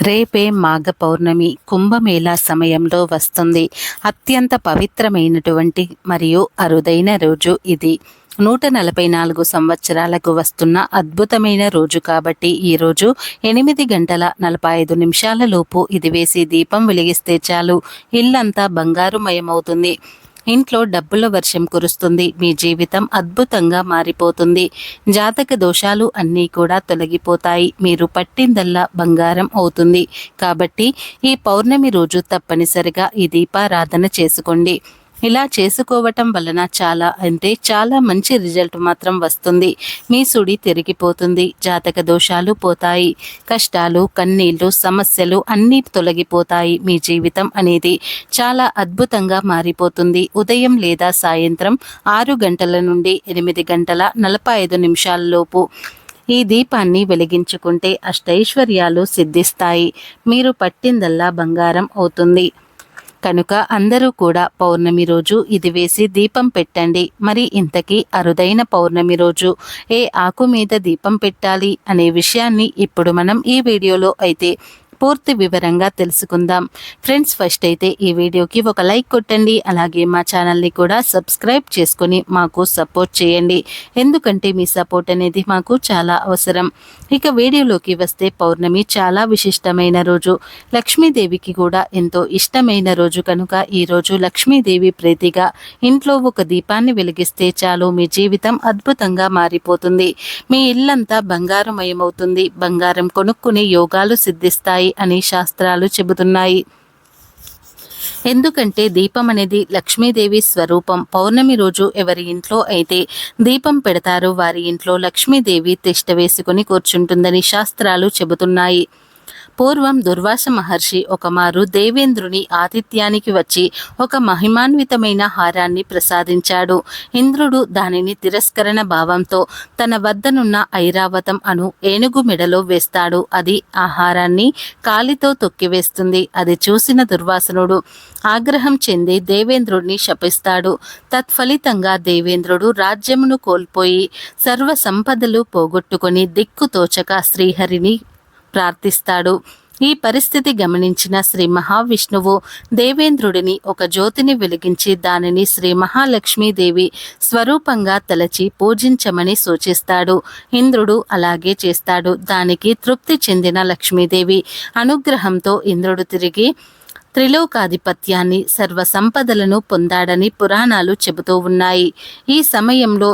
రేపే మాఘ పౌర్ణమి కుంభమేళా సమయంలో వస్తుంది. అత్యంత పవిత్రమైనటువంటి మరియు అరుదైన రోజు ఇది. నూట నలభై నాలుగు సంవత్సరాలకు వస్తున్న అద్భుతమైన రోజు కాబట్టి ఈరోజు ఎనిమిది గంటల నలభై ఐదు నిమిషాల లోపు ఇది వేసి దీపం వెలిగిస్తే చాలు. ఇల్లంతా బంగారుమయమవుతుంది. ఇంట్లో డబ్బుల వర్షం కురుస్తుంది. మీ జీవితం అద్భుతంగా మారిపోతుంది. జాతక దోషాలు అన్నీ కూడా తొలగిపోతాయి. మీరు పట్టిందల్లా బంగారం అవుతుంది. కాబట్టి ఈ పౌర్ణమి రోజు తప్పనిసరిగా ఈ దీపారాధన చేసుకోండి. ఇలా చేసుకోవటం వలన చాలా అంటే చాలా మంచి రిజల్ట్ మాత్రం వస్తుంది. మీ సుడి తిరిగిపోతుంది జాతక దోషాలు పోతాయి కష్టాలు కన్నీళ్ళు సమస్యలు అన్నీ తొలగిపోతాయి. మీ జీవితం అనేది చాలా అద్భుతంగా మారిపోతుంది. ఉదయం లేదా సాయంత్రం ఆరు గంటల నుండి ఎనిమిది గంటల నలభై ఐదు నిమిషాలలోపు ఈ దీపాన్ని వెలిగించుకుంటే అష్టైశ్వర్యాలు సిద్ధిస్తాయి. మీరు పట్టిందల్లా బంగారం అవుతుంది. కనుక అందరూ కూడా పౌర్ణమి రోజు ఇది వేసి దీపం పెట్టండి. మరి ఇంతకీ అరుదైన పౌర్ణమి రోజు ఏ ఆకు మీద దీపం పెట్టాలి అనే విషయాన్ని ఇప్పుడు మనం ఈ వీడియోలో అయితే పూర్తి వివరంగా తెలుసుకుందాం. ఫ్రెండ్స్ ఫస్ట్ అయితే ఈ వీడియోకి ఒక లైక్ కొట్టండి. అలాగే మా ఛానల్ని కూడా సబ్స్క్రైబ్ చేసుకొని మాకు సపోర్ట్ చేయండి. ఎందుకంటే మీ సపోర్ట్ అనేది మాకు చాలా అవసరం. ఇక వీడియోలోకి వస్తే పౌర్ణమి చాలా విశిష్టమైన రోజు. లక్ష్మీదేవికి కూడా ఎంతో ఇష్టమైన రోజు. కనుక ఈరోజు లక్ష్మీదేవి ప్రీతిగా ఇంట్లో ఒక దీపాన్ని వెలిగిస్తే చాలు. మీ జీవితం అద్భుతంగా మారిపోతుంది. మీ ఇల్లంతా బంగారమయమవుతుంది. బంగారం కొనుక్కునే యోగాలు సిద్ధిస్తాయి. అని శాస్త్రాలు చెబుతున్నాయి. ఎందుకంటే దీపం అనేది లక్ష్మీదేవి స్వరూపం. పౌర్ణమి రోజు ఎవరి ఇంట్లో అయితే దీపం పెడతారో వారి ఇంట్లో లక్ష్మీదేవి తిష్ట వేసుకుని కూర్చుంటుందని శాస్త్రాలు చెబుతున్నాయి. పూర్వం దుర్వాస మహర్షి ఒకమారు దేవేంద్రుని ఆతిథ్యానికి వచ్చి ఒక మహిమాన్వితమైన హారాన్ని ప్రసాదించాడు. ఇంద్రుడు దానిని తిరస్కరణ భావంతో తన వద్దనున్న ఐరావతం అను ఏనుగు మెడలో వేస్తాడు. అది ఆహారాన్ని కాలితో తొక్కివేస్తుంది. అది చూసిన దుర్వాసనుడు ఆగ్రహం చెంది దేవేంద్రుడిని శపిస్తాడు. తత్ఫలితంగా దేవేంద్రుడు రాజ్యమును కోల్పోయి సర్వ సంపదలు దిక్కు దిక్కుతోచక శ్రీహరిని ప్రార్థిస్తాడు. ఈ పరిస్థితి గమనించిన శ్రీ మహావిష్ణువు దేవేంద్రుడిని ఒక జ్యోతిని వెలిగించి దానిని శ్రీ మహాలక్ష్మీదేవి స్వరూపంగా తలచి పూజించమని సూచిస్తాడు. ఇంద్రుడు అలాగే చేస్తాడు. దానికి తృప్తి చెందిన లక్ష్మీదేవి అనుగ్రహంతో ఇంద్రుడు తిరిగి త్రిలోకాధిపత్యాన్ని సర్వ సంపదలను పొందాడని పురాణాలు చెబుతూ ఉన్నాయి. ఈ సమయంలో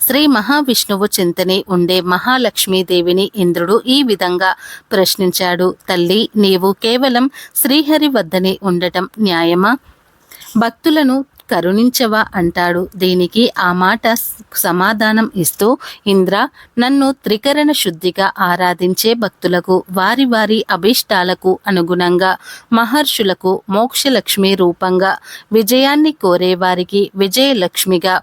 శ్రీ మహావిష్ణువు చింతనే ఉండే మహాలక్ష్మీదేవిని ఇంద్రుడు ఈ విధంగా ప్రశ్నించాడు. తల్లి నీవు కేవలం శ్రీహరి వద్దనే ఉండటం న్యాయమా? భక్తులను కరుణించవా? అంటాడు. దీనికి ఆ మాట సమాధానం ఇస్తూ ఇంద్ర నన్ను త్రికరణ శుద్ధిగా ఆరాధించే భక్తులకు వారి వారి అభిష్టాలకు అనుగుణంగా మహర్షులకు మోక్షలక్ష్మి రూపంగా విజయాన్ని కోరే వారికి విజయలక్ష్మిగా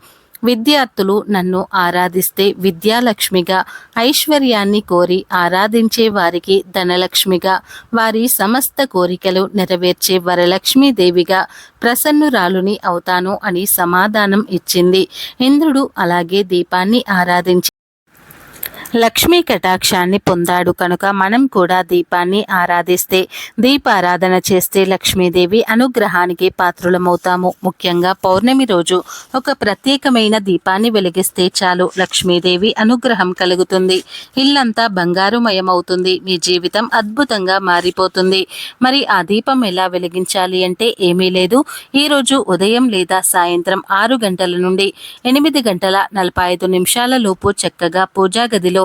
విద్యార్థులు నన్ను ఆరాధిస్తే విద్యాలక్ష్మిగా ఐశ్వర్యాన్ని కోరి ఆరాధించే వారికి ధనలక్ష్మిగా వారి సమస్త కోరికలు నెరవేర్చే వరలక్ష్మీదేవిగా ప్రసన్నురాలుని అవుతాను అని సమాధానం ఇచ్చింది. ఇంద్రుడు అలాగే దీపాన్ని ఆరాధించి లక్ష్మీ కటాక్షాన్ని పొందాడు కనుక మనం కూడా దీపాన్ని ఆరాధిస్తే దీపారాధన చేస్తే లక్ష్మీదేవి అనుగ్రహానికి పాత్రులమవుతాము. ముఖ్యంగా పౌర్ణమి రోజు ఒక ప్రత్యేకమైన దీపాన్ని వెలిగిస్తే చాలు లక్ష్మీదేవి అనుగ్రహం కలుగుతుంది. ఇల్లంతా బంగారుమయమవుతుంది. మీ జీవితం అద్భుతంగా మారిపోతుంది. మరి ఆ దీపం ఎలా వెలిగించాలి అంటే ఏమీ లేదు. ఈరోజు ఉదయం లేదా సాయంత్రం ఆరు గంటల నుండి ఎనిమిది గంటల నలభై ఐదు నిమిషాల లోపు చక్కగా పూజా గదిలో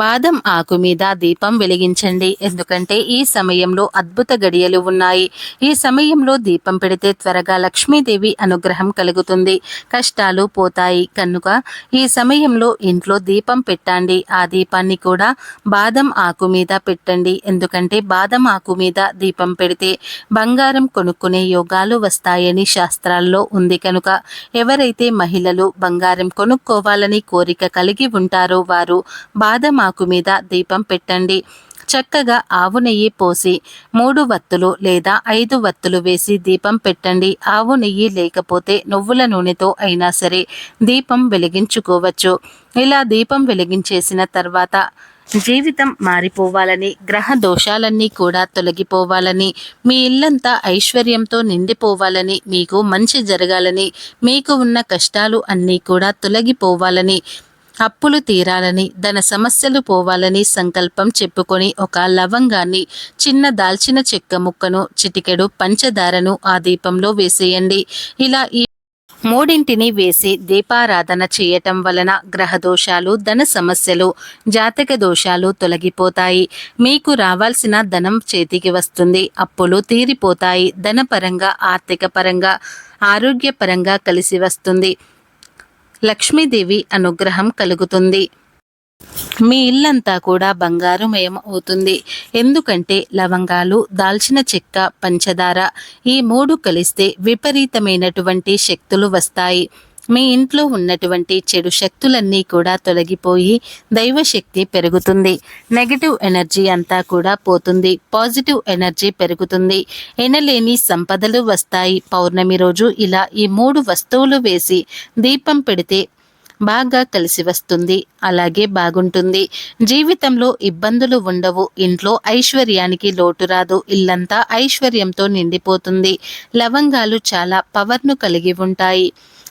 బాదం ఆకు మీద దీపం వెలిగించండి. ఎందుకంటే ఈ సమయంలో అద్భుత గడియలు ఉన్నాయి. ఈ సమయంలో దీపం పెడితే త్వరగా లక్ష్మీదేవి అనుగ్రహం కలుగుతుంది. కష్టాలు పోతాయి. కనుక ఈ సమయంలో ఇంట్లో దీపం పెట్టండి. ఆ దీపాన్ని కూడా బాదం ఆకు మీద పెట్టండి. ఎందుకంటే బాదం ఆకు మీద దీపం పెడితే బంగారం కొనుక్కునే యోగాలు వస్తాయని శాస్త్రాల్లో ఉంది కనుక. ఎవరైతే మహిళలు బంగారం కొనుక్కోవాలని కోరిక కలిగి ఉంటారో వారు పాదమాకు మీద దీపం పెట్టండి. చక్కగా ఆవు నెయ్యి పోసి మూడు వత్తులు లేదా ఐదు వత్తులు వేసి దీపం పెట్టండి. ఆవు నెయ్యి లేకపోతే నువ్వుల నూనెతో అయినా సరే దీపం వెలిగించుకోవచ్చు. ఇలా దీపం వెలిగించేసిన తర్వాత జీవితం మారిపోవాలని గ్రహ దోషాలన్నీ కూడా తొలగిపోవాలని మీ ఇల్లంతా ఐశ్వర్యంతో నిండిపోవాలని మీకు మంచి జరగాలని మీకు ఉన్న కష్టాలు అన్నీ కూడా తొలగిపోవాలని అప్పులు తీరాలని ధన సమస్యలు పోవాలని సంకల్పం చెప్పుకొని ఒక లవంగాన్ని చిన్న దాల్చిన చెక్క ముక్కను చిటికెడు పంచదారను ఆ దీపంలో వేసేయండి. ఇలా ఈ మూడింటిని వేసి దీపారాధన చేయటం వలన గ్రహ దోషాలు ధన సమస్యలు జాతక దోషాలు తొలగిపోతాయి. మీకు రావాల్సిన ధనం చేతికి వస్తుంది. అప్పులు తీరిపోతాయి. ధనపరంగా ఆర్థిక పరంగా ఆరోగ్యపరంగా కలిసి వస్తుంది. లక్ష్మీదేవి అనుగ్రహం కలుగుతుంది. మీ ఇల్లంతా కూడా బంగారుమయం అవుతుంది. ఎందుకంటే లవంగాలు దాల్చిన చెక్క పంచదార ఈ మూడు కలిస్తే విపరీతమైనటువంటి శక్తులు వస్తాయి. మీ ఇంట్లో ఉన్నటువంటి చెడు శక్తులన్నీ కూడా తొలగిపోయి దైవశక్తి పెరుగుతుంది. నెగటివ్ ఎనర్జీ అంతా కూడా పోతుంది. పాజిటివ్ ఎనర్జీ పెరుగుతుంది. ఎనలేని సంపదలు వస్తాయి. పౌర్ణమి రోజు ఇలా ఈ మూడు వస్తువులు వేసి దీపం పెడితే బాగా కలిసి వస్తుంది. అలాగే బాగుంటుంది. జీవితంలో ఇబ్బందులు ఉండవు. ఇంట్లో ఐశ్వర్యానికి లోటు రాదు. ఇల్లంతా ఐశ్వర్యంతో నిండిపోతుంది. లవంగాలు చాలా పవర్ను కలిగి ఉంటాయి.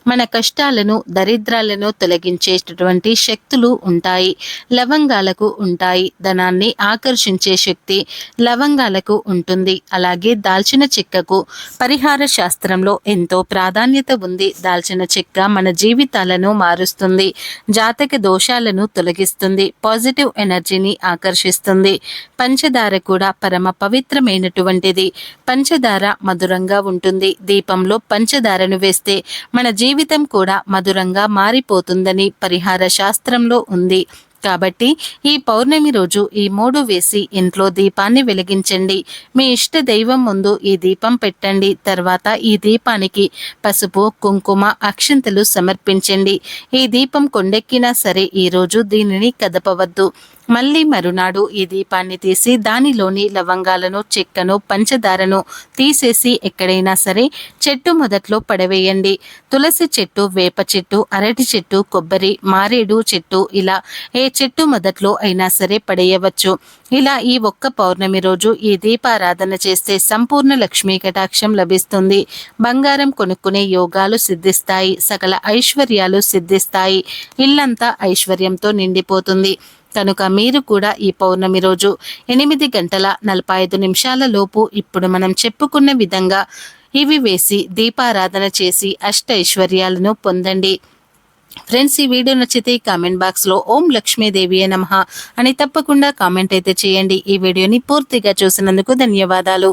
మన కష్టాలను దరిద్రాలను తొలగించేటటువంటి శక్తులు ఉంటాయి. లవంగాలకు ఉంటాయి. ధనాన్ని ఆకర్షించే శక్తి లవంగాలకు ఉంటుంది. అలాగే దాల్చిన చెక్కకు పరిహార శాస్త్రంలో ఎంతో ప్రాధాన్యత ఉంది. దాల్చిన చెక్క మన జీవితాలను మారుస్తుంది. జాతక దోషాలను తొలగిస్తుంది. పాజిటివ్ ఎనర్జీని ఆకర్షిస్తుంది. పంచదార కూడా పరమ పవిత్రమైనటువంటిది. పంచదార మధురంగా ఉంటుంది. దీపంలో పంచదారను వేస్తే మన జీవి జీవితం కూడా మధురంగా మారిపోతుందని పరిహార శాస్త్రంలో ఉంది. కాబట్టి ఈ పౌర్ణమి రోజు ఈ మూడు వేసి ఇంట్లో దీపాన్ని వెలిగించండి. మీ ఇష్ట దైవం ముందు ఈ దీపం పెట్టండి. తర్వాత ఈ దీపానికి పసుపు కుంకుమ అక్షింతలు సమర్పించండి. ఈ దీపం కొండెక్కినా సరే ఈరోజు దీనిని కదపవద్దు. మళ్ళీ మరునాడు ఈ దీపాన్ని తీసి దానిలోని లవంగాలను చెక్కను పంచదారను తీసేసి ఎక్కడైనా సరే చెట్టు మొదట్లో పడవేయండి. తులసి చెట్టు వేప చెట్టు అరటి చెట్టు కొబ్బరి మారేడు చెట్టు ఇలా ఏ చెట్టు మొదట్లో అయినా సరే పడేయవచ్చు. ఇలా ఈ ఒక్క పౌర్ణమి రోజు ఈ దీపారాధన చేస్తే సంపూర్ణ లక్ష్మీ కటాక్షం లభిస్తుంది. బంగారం కొనుక్కునే యోగాలు సిద్ధిస్తాయి. సకల ఐశ్వర్యాలు సిద్ధిస్తాయి. ఇల్లంతా ఐశ్వర్యంతో నిండిపోతుంది. కనుక మీరు కూడా ఈ పౌర్ణమి రోజు ఎనిమిది గంటల నలభై ఐదు నిమిషాల లోపు ఇప్పుడు మనం చెప్పుకున్న విధంగా ఇవి వేసి దీపారాధన చేసి అష్ట ఐశ్వర్యాలను పొందండి. ఫ్రెండ్స్ ఈ వీడియో నచ్చితే కామెంట్ బాక్స్లో ఓం లక్ష్మీదేవి నమః అని తప్పకుండా కామెంట్ అయితే చేయండి. ఈ వీడియోని పూర్తిగా చూసినందుకు ధన్యవాదాలు.